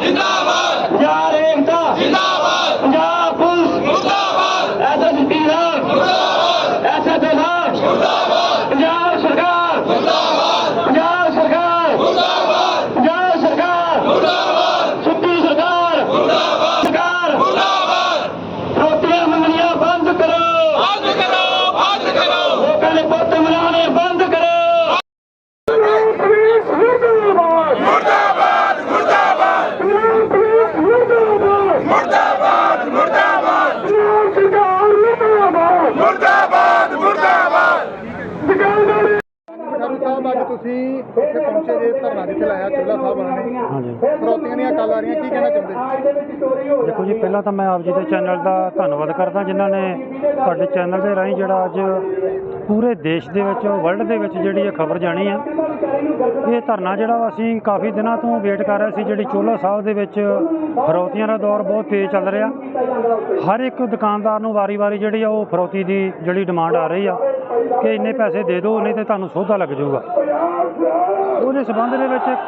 ਜਿੰਦਾਬਾਦ। ਯਾਰ ਏਕਤਾ। ਜਿੰਦਾਬਾਦ। ਧਰਨਾ ਜਿੱਥੇ ਲਾਇਆ ਚੁੱਲਾ ਸਾਹਿਬ ਵਾਲਿਆਂ ਨੇ ਹਾਂਜੀ। ਫਰੋਤੀਆਂ ਦੀਆਂ ਕਾਲ ਆ ਰਹੀਆਂ ਕੀ ਕਹਿਣਾ ਚਾਹੁੰਦੇ? ਦੇਖੋ ਜੀ ਪਹਿਲਾਂ ਤਾਂ ਮੈਂ ਆਪ ਜੀ ਦੇ ਚੈਨਲ ਦਾ ਧੰਨਵਾਦ ਕਰਦਾ ਜਿਨ੍ਹਾਂ ਨੇ ਤੁਹਾਡੇ ਚੈਨਲ ਦੇ ਰਾਹੀਂ ਜਿਹੜਾ ਅੱਜ ਪੂਰੇ ਦੇਸ਼ ਦੇ ਵਿੱਚ ਵਰਲਡ ਦੇ ਵਿੱਚ ਜਿਹੜੀ ਇਹ ਖਬਰ ਜਾਣੀ ਆ ਇਹ ਧਰਨਾ ਜਿਹੜਾ ਅਸੀਂ ਕਾਫੀ ਦਿਨਾਂ ਤੋਂ ਵੇਟ ਕਰ ਰਹੇ ਸੀ ਜਿਹੜੀ ਚੋਲਾ ਸਾਹਿਬ ਦੇ ਵਿੱਚ ਫਰੌਤੀਆਂ ਦਾ ਦੌਰ ਬਹੁਤ ਤੇਜ਼ ਚੱਲ ਰਿਹਾ। ਹਰ ਇੱਕ ਦੁਕਾਨਦਾਰ ਨੂੰ ਵਾਰੀ-ਵਾਰੀ ਜਿਹੜੀ ਆ ਉਹ ਫਰੌਤੀ ਦੀ ਜਿਹੜੀ ਡਿਮਾਂਡ ਆ ਰਹੀ ਆ ਕਿ ਇੰਨੇ ਪੈਸੇ ਦੇ ਦਿਓ ਨਹੀਂ ਤੇ ਤੁਹਾਨੂੰ ਸੌਦਾ ਲੱਗ ਜਾਊਗਾ। ਉਹਦੇ ਸਬੰਧ ਦੇ ਵਿੱਚ ਇੱਕ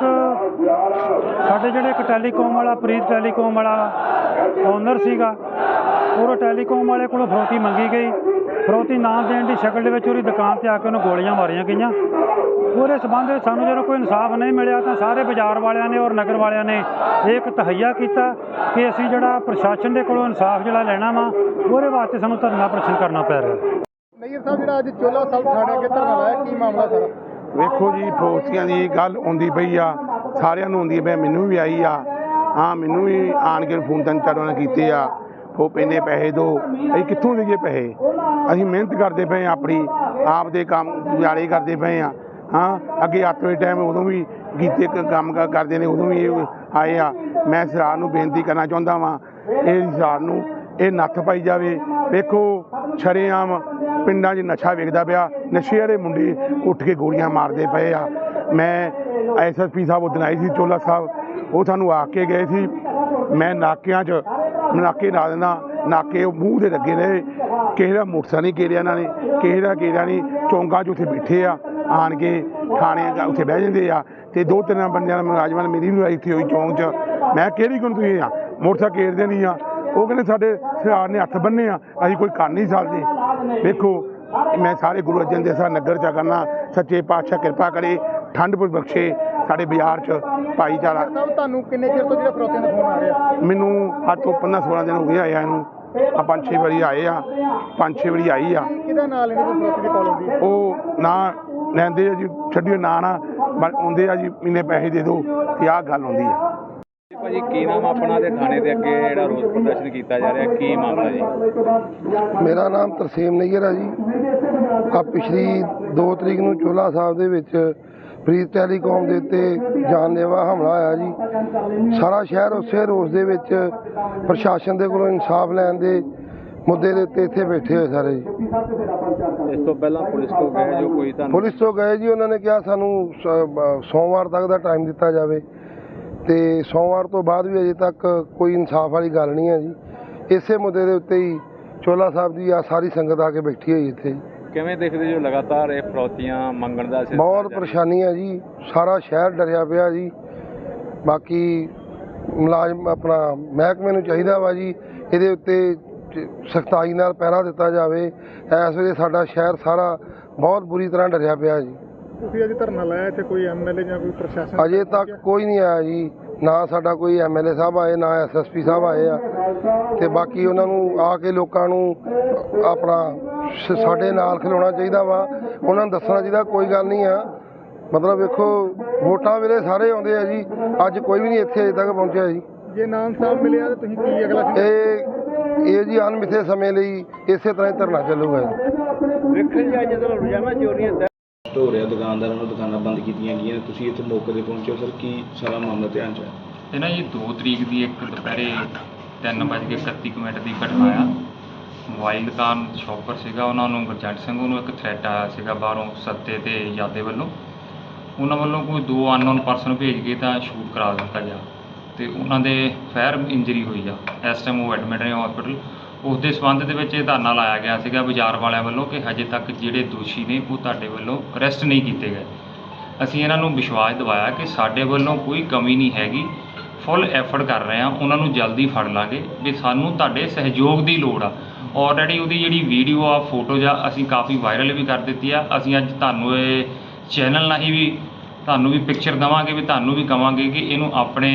ਸਾਡੇ ਜਿਹੜੇ ਇੱਕ ਟੈਲੀਕਾਮ ਵਾਲਾ, ਪ੍ਰੀਤ ਟੈਲੀਕਾਮ ਵਾਲਾ ਓਨਰ ਸੀਗਾ ਉਹ ਟੈਲੀਕਾਮ ਵਾਲੇ ਕੋਲੋਂ ਫਰੋਤੀ ਮੰਗੀ ਗਈ। ਫਰੋਤੀ ਨਾ ਦੇਣ ਦੀ ਸ਼ਕਲ ਦੇ ਵਿੱਚ ਉਹਦੀ ਦੁਕਾਨ ਤੇ ਆ ਕੇ ਉਹਨੂੰ ਗੋਲੀਆਂ ਮਾਰੀਆਂ ਗਈਆਂ। ਉਹਦੇ ਸਬੰਧ ਵਿੱਚ ਸਾਨੂੰ ਜਦੋਂ ਕੋਈ ਇਨਸਾਫ ਨਹੀਂ ਮਿਲਿਆ ਤਾਂ ਸਾਰੇ ਬਾਜ਼ਾਰ ਵਾਲਿਆਂ ਨੇ ਔਰ ਨਗਰ ਵਾਲਿਆਂ ਨੇ ਇਹ ਇੱਕ ਤਹਈਆ ਕੀਤਾ ਕਿ ਅਸੀਂ ਜਿਹੜਾ ਪ੍ਰਸ਼ਾਸਨ ਦੇ ਕੋਲੋਂ ਇਨਸਾਫ ਜਿਹੜਾ ਲੈਣਾ ਵਾ, ਉਹਦੇ ਵਾਸਤੇ ਸਾਨੂੰ ਧਰਨਾ ਪ੍ਰਸ਼ਨ ਕਰਨਾ ਪੈ ਰਿਹਾ। ਨਈਰ ਸਾਹਿਬ, ਜਿਹੜਾ ਅੱਜ ਚੋਲਾ ਸਾਹਿਬ ਥਾਣੇ ਅੱਗੇ ਧਰਨਾ ਲਾਇਆ, ਕੀ ਮਾਮਲਾ ਸਾਰਾ? ਵੇਖੋ ਜੀ ਫੌਜੀਆਂ ਦੀ ਗੱਲ ਆਉਂਦੀ ਪਈ ਆ, ਸਾਰਿਆਂ ਨੂੰ ਆਉਂਦੀ ਪਈ ਮੈਨੂੰ ਵੀ ਆਈ ਆ। ਹਾਂ, ਮੈਨੂੰ ਵੀ ਆਣ ਕੇ ਫੋਨ ਤਿੰਨ ਚਾਰ ਉਹਨਾਂ ਕੀਤੇ ਆ ਉਹ ਪੈਨੇ ਪੈਸੇ ਦੋ, ਅਸੀਂ ਕਿੱਥੋਂ ਦੇਈਏ ਪੈਸੇ? ਅਸੀਂ ਮਿਹਨਤ ਕਰਦੇ ਪਏ ਆ ਆਪਣੀ ਆਪ ਦੇ ਕੰਮ ਗੁਜ਼ਾਰੇ ਕਰਦੇ ਪਏ ਆ। ਹਾਂ, ਅੱਗੇ 8 ਟਾਈਮ ਉਦੋਂ ਵੀ ਗੀਤੇ ਕ- ਕੰਮ ਕਰਦੇ ਨੇ, ਉਦੋਂ ਵੀ ਇਹ ਆਏ ਆ। ਮੈਂ ਸਰਕਾਰ ਨੂੰ ਬੇਨਤੀ ਕਰਨਾ ਚਾਹੁੰਦਾ ਵਾਂ, ਇਹ ਸਰਕਾਰ ਨੂੰ ਇਹ ਨੱਥ ਪਾਈ ਜਾਵੇ। ਵੇਖੋ, ਛਰੇਆਮ ਪਿੰਡਾਂ 'ਚ ਨਸ਼ਾ ਵੇਚਦਾ ਪਿਆ। ਨਸ਼ੇ ਵਾਲੇ ਮੁੰਡੇ ਉੱਠ ਕੇ ਗੋਲੀਆਂ ਮਾਰਦੇ ਪਏ ਆ। ਮੈਂ ਐਸਐਸਪੀ ਸਾਹਿਬ ਉਹ ਆਏ ਸੀ ਚੋਲਾ ਸਾਹਿਬ। ਉਹ ਸਾਨੂੰ ਆ ਕੇ ਗਏ ਸੀ। ਮੈਂ ਨਾਕਿਆਂ 'ਚ ਨਾਕੇ ਲਾ ਦਿੰਦਾ। ਨਾਕੇ ਉਹ ਮੂੰਹ ਦੇ ਲੱਗੇ ਨੇ ਕਿਸੇ ਦਾ ਮੋਟਰਸਾਈਕਲ ਨਹੀਂ ਘੇਰਿਆ ਇਹਨਾਂ ਨੇ। ਕਿਸੇ ਦਾ ਘੇਰਿਆ ਨਹੀਂ। ਚੌਂਕਾਂ 'ਚ ਉੱਥੇ ਬੈਠੇ ਆ। ਆਣ ਕੇ ਥਾਣੇ ਦਾ ਉੱਥੇ ਬਹਿ ਜਾਂਦੇ ਆ। ਤੇ ਦੋ ਤਿੰਨ ਬੰਦਿਆਂ ਦਾ ਮੁਲਾਜ਼ਮਾਂ ਨੇ ਮੇਰੀ ਵੀ ਆਈ ਇੱਥੇ ਹੋਈ ਚੌਂਕ 'ਚ। ਮੈਂ ਕਿਹੜੀ ਗੁਣ ਤੁਸੀਂ ਆ? ਮੋਟਰਸਾਈਕਲ ਘੇਰਦੇ ਨਹੀਂ ਆ। ਉਹ ਕਹਿੰਦੇ ਸਾਡੇ ਸਰਕਾਰ ਨੇ ਹੱਥ ਬੰਨੇ ਆ ਅਸੀਂ ਕੋਈ ਕਰ ਨਹੀਂ ਸਕਦੇ। ਵੇਖੋ ਮੈਂ ਸਾਰੇ ਗੁਰੂ ਅਰਜਨ ਦੇਵ ਸਾਹਿਬ ਨਗਰ ਚ ਕਰਨਾ ਸੱਚੇ ਪਾਤਸ਼ਾਹ ਕਿਰਪਾ ਕਰੇ ਠੰਡ ਪੁਰ ਬਖਸ਼ੇ ਸਾਡੇ ਬਾਜ਼ਾਰ ਚ ਭਾਈਚਾਰਾ। ਤੁਹਾਨੂੰ ਕਿੰਨੇ ਚਿਰ ਤੋਂ ਜਿਹੜਾ ਫਰੋਤੀਆਂ ਦਾ ਫੋਨ ਆ ਰਿਹਾ? ਮੈਨੂੰ ਅੱਜ ਤੋਂ 15 16 ਦਿਨ ਹੋ ਗਏ ਆਇਆ ਇਹਨੂੰ। ਆ ਪੰਜ ਛੇ ਵਾਰੀ ਆਏ ਆ ਪੰਜ ਛੇ ਵਾਰੀ ਆਈ ਆ। ਕਿਹਦਾ ਨਾਂ ਲੈਣੇ ਤੋਂ ਫਰੋਤੀ ਦੀ ਕਾਲ ਆਉਂਦੀ ਉਹ ਨਾ ਲੈਂਦੇ ਆ ਜੀ ਛੱਡਿਓ ਨਾ ਨਾ ਆਉਂਦੇ ਆ ਜੀ ਇੰਨੇ ਪੈਸੇ ਦੇ ਦਿਓ ਤੇ ਆਹ ਗੱਲ ਹੁੰਦੀ ਆ। ਭਾਜੀ ਕੀ ਨਾਮ ਆਪਣਾ ਤੇ ਥਾਣੇ ਦੇ ਅੱਗੇ ਜਿਹੜਾ ਰੋਸ ਪ੍ਰਦਰਸ਼ਨ ਕੀਤਾ ਜਾ ਰਿਹਾ? ਕੀ ਮਾਮਲਾ ਜੀ? ਮੇਰਾ ਨਾਮ ਤਰਸੇਮ ਨਈਅਰ ਹੈ ਜੀ। ਆ ਪਿਛਲੀ 2 ਤਰੀਕ ਨੂੰ ਚੋਲਾ ਸਾਹਿਬ ਦੇ ਵਿੱਚ ਪ੍ਰੀਤ ਟੈਲੀਕਾਮ ਦੇ ਉੱਤੇ ਜਾਨਲੇਵਾ ਹਮਲਾ ਆਇਆ ਜੀ। ਸਾਰਾ ਸ਼ਹਿਰ ਉਸੇ ਰੋਸ ਦੇ ਵਿੱਚ ਪ੍ਰਸ਼ਾਸਨ ਦੇ ਕੋਲੋਂ ਇਨਸਾਫ ਲੈਣ ਦੇ ਮੁੱਦੇ ਦੇ ਉੱਤੇ ਇੱਥੇ ਬੈਠੇ ਹੋਏ ਸਾਰੇ ਜੀ। ਇਸ ਤੋਂ ਪਹਿਲਾਂ ਪੁਲਿਸ ਕੋ ਗਏ ਜੋ ਕੋਈ ਤੁਹਾਨੂੰ ਪੁਲਿਸ ਤੋਂ ਗਏ ਜੀ ਉਹਨਾਂ ਨੇ ਕਿਹਾ ਸਾਨੂੰ ਸੋਮਵਾਰ ਤੱਕ ਦਾ ਟਾਈਮ ਦਿੱਤਾ ਜਾਵੇ। ਤੇ ਸੋਮਵਾਰ ਤੋਂ ਬਾਅਦ ਵੀ ਅਜੇ ਤੱਕ ਕੋਈ ਇਨਸਾਫ ਵਾਲੀ ਗੱਲ ਨਹੀਂ ਹੈ ਜੀ। ਇਸੇ ਮੁੱਦੇ ਦੇ ਉੱਤੇ ਹੀ ਚੋਲਾ ਸਾਹਿਬ ਦੀ ਆ ਸਾਰੀ ਸੰਗਤ ਆ ਕੇ ਬੈਠੀ ਹੋਈ ਇੱਥੇ। ਜੀ ਕਿਵੇਂ ਦੇਖਦੇ ਜੋ ਲਗਾਤਾਰ ਇਹ ਫਰੌਤੀਆਂ ਮੰਗਣ ਦਾ ਬਹੁਤ? ਪਰੇਸ਼ਾਨੀ ਹੈ ਜੀ। ਸਾਰਾ ਸ਼ਹਿਰ ਡਰਿਆ ਪਿਆ ਜੀ। ਬਾਕੀ ਮੁਲਾਜ਼ਮ ਆਪਣਾ ਮਹਿਕਮੇ ਨੂੰ ਚਾਹੀਦਾ ਵਾ ਜੀ ਇਹਦੇ ਉੱਤੇ ਸਖਤਾਈ ਨਾਲ ਪਹਿਰਾ ਦਿੱਤਾ ਜਾਵੇ। ਇਸ ਵੇਲੇ ਸਾਡਾ ਸ਼ਹਿਰ ਸਾਰਾ ਬਹੁਤ ਬੁਰੀ ਤਰ੍ਹਾਂ ਡਰਿਆ ਪਿਆ ਜੀ। ਤੁਸੀਂ ਅੱਜ ਧਰਨਾ ਲਾਇਆ ਇੱਥੇ ਕੋਈ ਐਮਐਲਏ ਜਾਂ ਕੋਈ ਪ੍ਰਸ਼ਾਸਨ ਅਜੇ ਤੱਕ ਕੋਈ ਨਹੀਂ ਆਇਆ ਜੀ। ਨਾ ਸਾਡਾ ਕੋਈ ਐਮਐਲਏ ਸਾਹਿਬ ਆਏ ਨਾ ਐਸਐਸਪੀ ਸਾਹਿਬ ਆਏ ਆ। ਤੇ ਬਾਕੀ ਉਹਨਾਂ ਨੂੰ ਆ ਕੇ ਲੋਕਾਂ ਨੂੰ ਆਪਣਾ ਸਾਡੇ ਨਾਲ ਖਲੋਣਾ ਚਾਹੀਦਾ ਵਾ। ਉਹਨਾਂ ਨੂੰ ਦੱਸਣਾ ਚਾਹੀਦਾ ਕੋਈ ਗੱਲ ਨਹੀਂ ਆ। ਮਤਲਬ ਵੇਖੋ ਵੋਟਾਂ ਵੇਲੇ ਸਾਰੇ ਆਉਂਦੇ ਆ ਜੀ। ਅੱਜ ਕੋਈ ਵੀ ਨਹੀਂ ਇੱਥੇ ਅਜੇ ਤੱਕ ਪਹੁੰਚਿਆ ਜੀ। ਜੇ ਨਾ ਇਨਸਾਫ ਮਿਲਿਆ ਤਾਂ ਤੁਸੀਂ ਕੀ ਅਗਲਾ ਇਹ ਇਹ ਜੀ ਅਣਮਿੱਥੇ ਸਮੇਂ ਲਈ ਇਸੇ ਤਰ੍ਹਾਂ ਹੀ ਧਰਨਾ ਚੱਲੂਗਾ ਜੀ। ਵੇਖਣ ਜੀ ਅੱਜ ਜਦੋਂ ਰੋਜ਼ਾਨਾ ਚੋਰੀਆਂ ਹੋ ਰਿਹਾ, ਦੁਕਾਨਦਾਰਾਂ ਨੂੰ ਦੁਕਾਨਾਂ ਬੰਦ ਕੀਤੀਆਂ ਗਈਆਂ, ਤੁਸੀਂ ਇੱਥੇ ਮੌਕੇ ਤੇ ਪਹੁੰਚੇ ਹੋ, ਸਰ, ਕੀ ਸਾਰਾ ਮਾਮਲਾ ਧਿਆਨ ਚ ਆਇਆ ਇਹ ਨਾ ਜੀ 2 ਤਰੀਕ ਦੀ ਇੱਕ ਦੁਪਹਿਰੇ 3:31 ਮਿੰਟ ਦੀ ਘਟਨਾ ਆ। ਮੋਬਾਈਲ ਦੁਕਾਨ ਸ਼ੌਪਰ ਸੀਗਾ, ਉਹਨਾਂ ਨੂੰ ਗੁਰਜੰਟ ਸਿੰਘ ਨੂੰ ਇੱਕ ਥ੍ਰੈਟ ਆਇਆ ਸੀਗਾ ਬਾਹਰੋਂ ਸੱਤੇ ਤੇ ਯਾਦੇ ਵੱਲੋਂ। ਉਹਨਾਂ ਵੱਲੋਂ ਕੋਈ ਦੋ ਅਨਨੋਨ ਪਰਸਨ ਭੇਜ ਕੇ ਤਾਂ ਸ਼ੂਟ ਕਰਾ ਦਿੱਤਾ ਗਿਆ ਤੇ ਉਹਨਾਂ ਦੇ ਫਾਇਰ ਇੰਜਰੀ ਹੋਈ ਆ। ਇਸ ਟਾਈਮ ਉਹ ਐਡਮਿਟ ਨੇ ਹਸਪੀਟਲ ਉਸ ਦੇ ਸਬੰਧ ਦੇ ਵਿੱਚ ਇਹ ਧਰਨਾ ਲਾਇਆ ਗਿਆ ਸੀਗਾ ਬਾਜ਼ਾਰ ਵਾਲਿਆਂ ਵੱਲੋਂ ਕਿ ਹਜੇ ਤੱਕ ਜਿਹੜੇ ਦੋਸ਼ੀ ਨੇ ਉਹ ਤੁਹਾਡੇ ਵੱਲੋਂ ਅਰੈਸਟ ਨਹੀਂ ਕੀਤੇ ਗਏ। ਅਸੀਂ ਇਹਨਾਂ ਨੂੰ ਵਿਸ਼ਵਾਸ ਦਿਵਾਇਆ ਕਿ ਸਾਡੇ ਵੱਲੋਂ ਕੋਈ ਕਮੀ ਨਹੀਂ ਹੈਗੀ ਫੁੱਲ ਐਫਰਟ ਕਰ ਰਹੇ ਹਾਂ, ਉਹਨਾਂ ਨੂੰ ਜਲਦੀ ਫੜ ਲਾਂਗੇ ਵੀ ਸਾਨੂੰ ਤੁਹਾਡੇ ਸਹਿਯੋਗ ਦੀ ਲੋੜ ਆ। ਆਲਰੇਡੀ ਉਹਦੀ ਜਿਹੜੀ ਵੀਡੀਓ ਆ ਫੋਟੋਜ਼ ਆ, ਅਸੀਂ ਕਾਫੀ ਵਾਇਰਲ ਵੀ ਕਰ ਦਿੱਤੀ ਆ। ਅਸੀਂ ਅੱਜ ਤੁਹਾਨੂੰ ਇਹ ਚੈਨਲ ਰਾਹੀਂ ਵੀ, ਤੁਹਾਨੂੰ ਵੀ ਪਿਕਚਰ ਦਵਾਂਗੇ, ਵੀ ਤੁਹਾਨੂੰ ਵੀ ਕਵਾਂਗੇ ਕਿ ਇਹਨੂੰ ਆਪਣੇ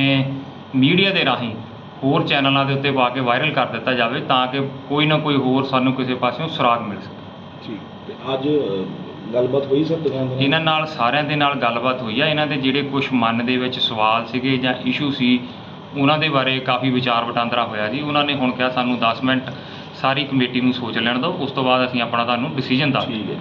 ਮੀਡੀਆ ਦੇ ਰਾਹੀਂ ਹੋਰ ਚੈਨਲਾਂ ਦੇ ਉੱਤੇ ਪਾ ਕੇ ਵਾਇਰਲ ਕਰ ਦਿੱਤਾ ਜਾਵੇ ਤਾਂ ਕਿ ਕੋਈ ਨਾ ਕੋਈ ਹੋਰ ਸਾਨੂੰ ਕਿਸੇ ਪਾਸਿਓਂ ਸੁਰਾਗ ਮਿਲ ਸਕੇ। ਠੀਕ। ਤੇ ਅੱਜ ਅ, ਗੱਲਬਾਤ ਹੋਈ ਸਰ ਦੁਕਾਨਦਾਰਾਂ ਇਹਨਾਂ ਨਾਲ ਸਾਰਿਆਂ ਦੇ ਨਾਲ ਗੱਲਬਾਤ ਹੋਈ ਆ। ਇਹਨਾਂ ਦੇ ਜਿਹੜੇ ਕੁਝ ਮਨ ਦੇ ਵਿੱਚ ਸਵਾਲ ਸੀਗੇ ਜਾਂ ਇਸ਼ੂ ਸੀ ਉਹਨਾਂ ਦੇ ਬਾਰੇ ਕਾਫੀ ਵਿਚਾਰ ਵਟਾਂਦਰਾ ਹੋਇਆ ਜੀ। ਉਹਨਾਂ ਨੇ ਹੁਣ ਕਿਹਾ ਸਾਨੂੰ 10 ਮਿੰਟ ਸਾਰੀ ਕਮੇਟੀ ਨੂੰ ਸੋਚ ਲੈਣ ਦਿਓ। ਉਸ ਤੋਂ ਬਾਅਦ ਅਸੀਂ ਆਪਣਾ ਤੁਹਾਨੂੰ ਡਿਸੀਜਨ ਦੱਸ ਠੀਕ ਹੈ।